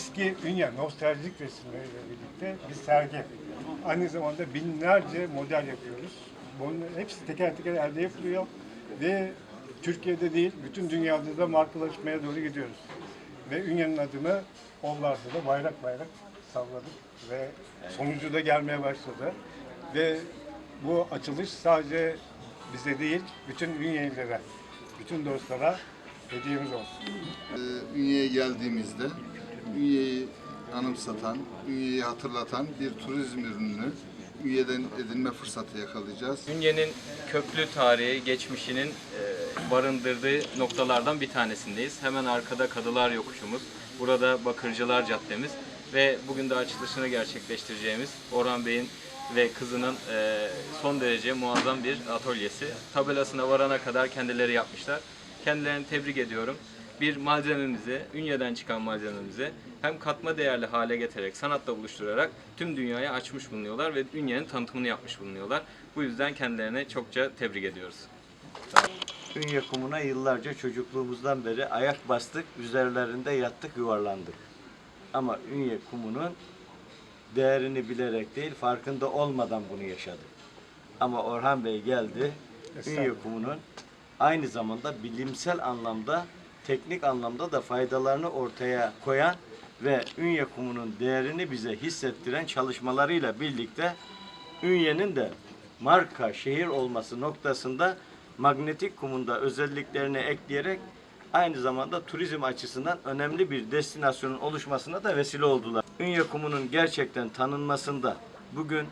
eski Ünye nostaljik resimleriyle birlikte bir sergi. Aynı zamanda binlerce model yapıyoruz. Bunun hepsi teker teker elde yapılıyor ve Türkiye'de değil, bütün dünyada da markalaşmaya doğru gidiyoruz. Ve Ünye'nin adını onlarda da bayrak bayrak salladık ve sonucu da gelmeye başladı. Ve bu açılış sadece bize değil, bütün Ünye'lilere, bütün dostlara hediyemiz olsun. Ee, Ünye'ye geldiğimizde Ünye'yi anımsatan, Ünye'yi hatırlatan bir turizm ürününü Ünye'den edinme fırsatı yakalayacağız. Ünye'nin köklü tarihi, geçmişinin e, barındırdığı noktalardan bir tanesindeyiz. Hemen arkada Kadılar Yokuşumuz, burada Bakırcılar Caddemiz ve bugün de açılışını gerçekleştireceğimiz Orhan Bey'in ve kızının e, son derece muazzam bir atölyesi. Tabelasına varana kadar kendileri yapmışlar. Kendilerini tebrik ediyorum. Bir malzememizi, Ünye'den çıkan malzememizi hem katma değerli hale getirerek, sanatla buluşturarak tüm dünyaya açmış bulunuyorlar ve Ünye'nin tanıtımını yapmış bulunuyorlar. Bu yüzden kendilerine çokça tebrik ediyoruz. Ünye kumuna yıllarca çocukluğumuzdan beri ayak bastık, üzerlerinde yattık, yuvarlandık. Ama Ünye kumunun değerini bilerek değil, farkında olmadan bunu yaşadık. Ama Orhan Bey geldi, Ünye kumunun aynı zamanda bilimsel anlamda, teknik anlamda da faydalarını ortaya koyan ve Ünye kumunun değerini bize hissettiren çalışmalarıyla birlikte Ünye'nin de marka şehir olması noktasında magnetik kumunda özelliklerini ekleyerek aynı zamanda turizm açısından önemli bir destinasyonun oluşmasına da vesile oldular. Ünye kumunun gerçekten tanınmasında bugün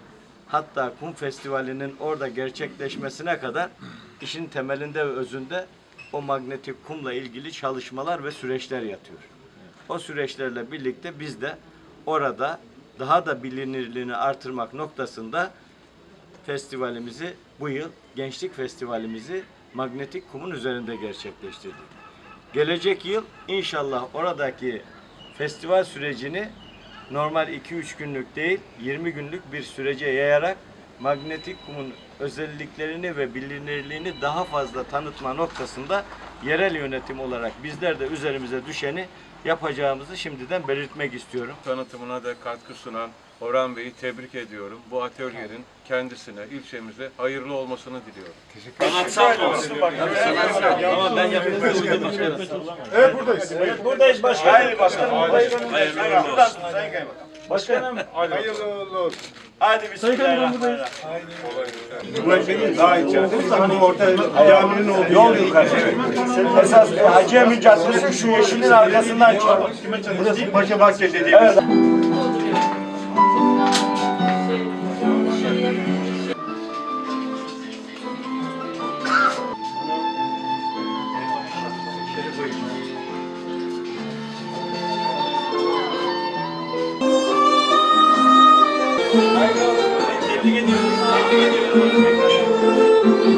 hatta kum festivalinin orada gerçekleşmesine kadar işin temelinde ve özünde o magnetik kumla ilgili çalışmalar ve süreçler yatıyor. O süreçlerle birlikte biz de orada daha da bilinirliğini artırmak noktasında festivalimizi bu yıl Gençlik Festivalimizi Magnetik Kum'un üzerinde gerçekleştirdik. Gelecek yıl inşallah oradaki festival sürecini normal 2-3 günlük değil 20 günlük bir sürece yayarak Magnetik Kum'un özelliklerini ve bilinirliğini daha fazla tanıtma noktasında yerel yönetim olarak bizler de üzerimize düşeni yapacağımızı şimdiden belirtmek istiyorum. tanıtımına da katkı sunan Orhan Bey'i tebrik ediyorum. Bu atölyenin kendisine, ilçemize hayırlı olmasını diliyorum. Buradayız. Başkanım. Hayır başkanım. Başkanım. Hayırlı uğurlu olsun. Hadi bismillahirrahmanirrahim. Daha içerisinde ama orta caminin olduğu Yol yukarı. Esas e, Hacı Emin Caddesi şu yeşilin arkasından çıkalım. Burası Paşa Bahçe dediğimiz. Evet. Tebrik ediyoruz. Tebrik ediyoruz.